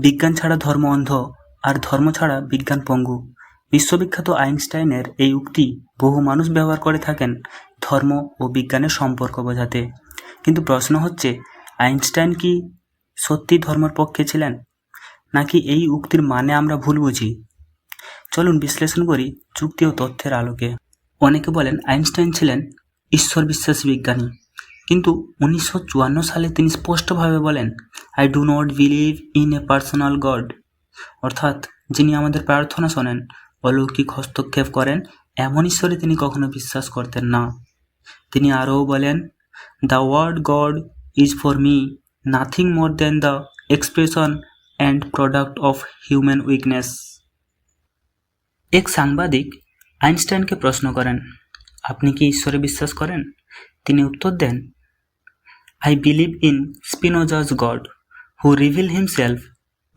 বিজ্ঞান ছাড়া ধর্ম অন্ধ আর ধর্ম ছাড়া বিজ্ঞান পঙ্গু। বিশ্ববিখ্যাত আইনস্টাইনের এই উক্তি বহু মানুষ ব্যবহার করে থাকেন ধর্ম ও বিজ্ঞানের সম্পর্ক বোঝাতে। কিন্তু প্রশ্ন হচ্ছে, আইনস্টাইন কি সত্যি ধর্মের পক্ষে ছিলেন? নাকি এই উক্তির মানে আমরা ভুল বুঝি? চলুন বিশ্লেষণ করি যুক্তি ও তথ্যের আলোকে। অনেকে বলেন, আইনস্টাইন ছিলেন ঈশ্বর বিশ্বাসী বিজ্ঞানী। কিন্তু উনিশশো চুয়ান্ন সালে তিনি স্পষ্টভাবে বলেন I do not believe in a personal God অর্থাৎ, যিনি আমাদের প্রার্থনা শোনেন, অলৌকিক হস্তক্ষেপ করেন, এমন ঈশ্বরে তিনি কখনো বিশ্বাস করতেন না। তিনি আরও বলেন the word God is for me nothing more than the expression and product of human weakness এক সাংবাদিক আইনস্টাইনকে প্রশ্ন করেন, আপনি কি ঈশ্বরে বিশ্বাস করেন? তিনি উত্তর দেন I believe in Spinoza's God who reveal himself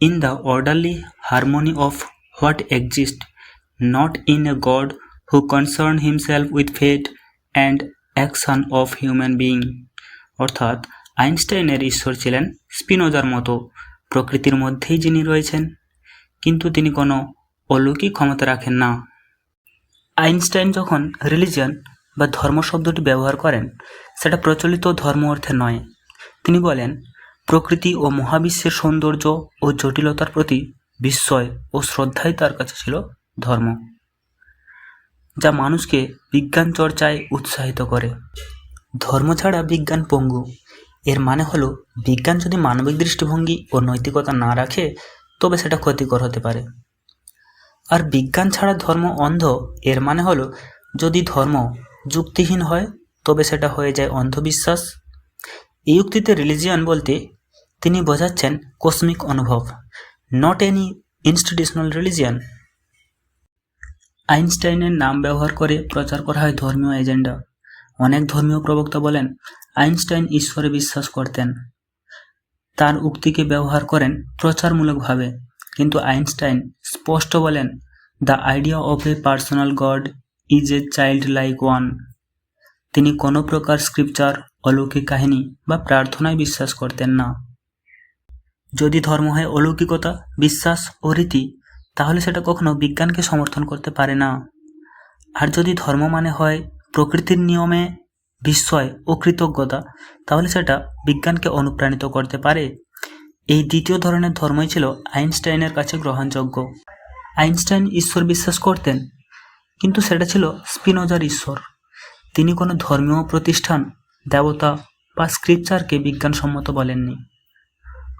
in the orderly harmony of what exist not in a God who concern himself with fate and action of human being অর্থাৎ আইনস্টাইনের ঈশ্বর ছিলেন স্পিনোজার মতো, প্রকৃতির মধ্যেই যিনি রয়েছেন, কিন্তু তিনি কোনো অলৌকিক ক্ষমতা রাখেন না। আইনস্টাইন যখন রিলিজিয়ন বা ধর্ম শব্দটি ব্যবহার করেন, সেটা প্রচলিত ধর্ম অর্থে নয়। তিনি বলেন, প্রকৃতি ও মহাবিশ্বের সৌন্দর্য ও জটিলতার প্রতি বিস্ময় ও শ্রদ্ধাই তার কাছে ছিল ধর্ম, যা মানুষকে বিজ্ঞান চর্চায় উৎসাহিত করে। ধর্ম ছাড়া বিজ্ঞান পঙ্গু। এর মানে হলো, বিজ্ঞান যদি মানবিক দৃষ্টিভঙ্গি ও নৈতিকতা না রাখে, তবে সেটা ক্ষতিকর হতে পারে। আর বিজ্ঞান ছাড়া ধর্ম অন্ধ, এর মানে হলো, যদি ধর্ম যুক্তিহীন হয়, তবে সেটা হয়ে যায় অন্ধবিশ্বাস। এই উক্তিতে রিলিজিয়ান বলতে তিনি বোঝাচ্ছেন কসমিক অনুভব নট এনি ইনস্টিটিউশনাল রিলিজিয়ান আইনস্টাইনের নাম ব্যবহার করে প্রচার করা হয় ধর্মীয় এজেন্ডা। অনেক ধর্মীয় প্রবক্তা বলেন, আইনস্টাইন ঈশ্বরে বিশ্বাস করতেন। তার উক্তিকে ব্যবহার করেন প্রচারমূলকভাবে, কিন্তু আইনস্টাইন স্পষ্ট বলেন the idea of a personal God is a childlike one তিনি কোনো প্রকার স্ক্রিপচার অলৌকিক কাহিনী বা প্রার্থনায় বিশ্বাস করতেন না। যদি ধর্ম হয় অলৌকিকতা, বিশ্বাস ও রীতি, তাহলে সেটা কখনো বিজ্ঞানকে সমর্থন করতে পারে না। আর যদি ধর্ম মানে হয় প্রকৃতির নিয়মে বিস্ময় ও কৃতজ্ঞতা, তাহলে সেটা বিজ্ঞানকে অনুপ্রাণিত করতে পারে। এই দ্বিতীয় ধরনের ধর্মই ছিল আইনস্টাইনের কাছে গ্রহণযোগ্য। আইনস্টাইন ঈশ্বর বিশ্বাস করতেন কিন্তু সেটা ছিল স্পিনোজার ঈশ্বর। তিনি কোনো ধর্মীয় প্রতিষ্ঠান, দেবতা বা স্ক্রিপচারকে বিজ্ঞানসম্মত বলেননি।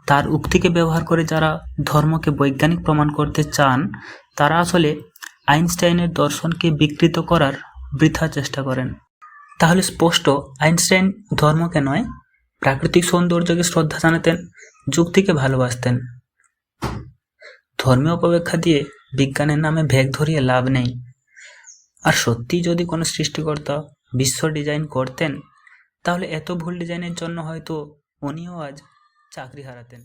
তার উক্তিকে ব্যবহার করে যারা ধর্মকে বৈজ্ঞানিক প্রমাণ করতে চান, তারা আসলে আইনস্টাইনের দর্শনকে বিকৃত করার বৃথা চেষ্টা করেন। তাহলে স্পষ্ট, আইনস্টাইন ধর্মকে নয়, প্রাকৃতিক সৌন্দর্যকে শ্রদ্ধা জানাতেন, যুক্তিকে ভালোবাসতেন। ধর্মীয় অপব্যাখ্যা দিয়ে বিজ্ঞানের নামে ভেগ ধরিয়ে লাভ নেই। আর সত্যি যদি কোনো সৃষ্টিকর্তা বিশ্ব ডিজাইন করতেন, তাহলে এত ভুল ডিজাইনের জন্য হয়তো উনিও আজ চাকরি হারাতেন।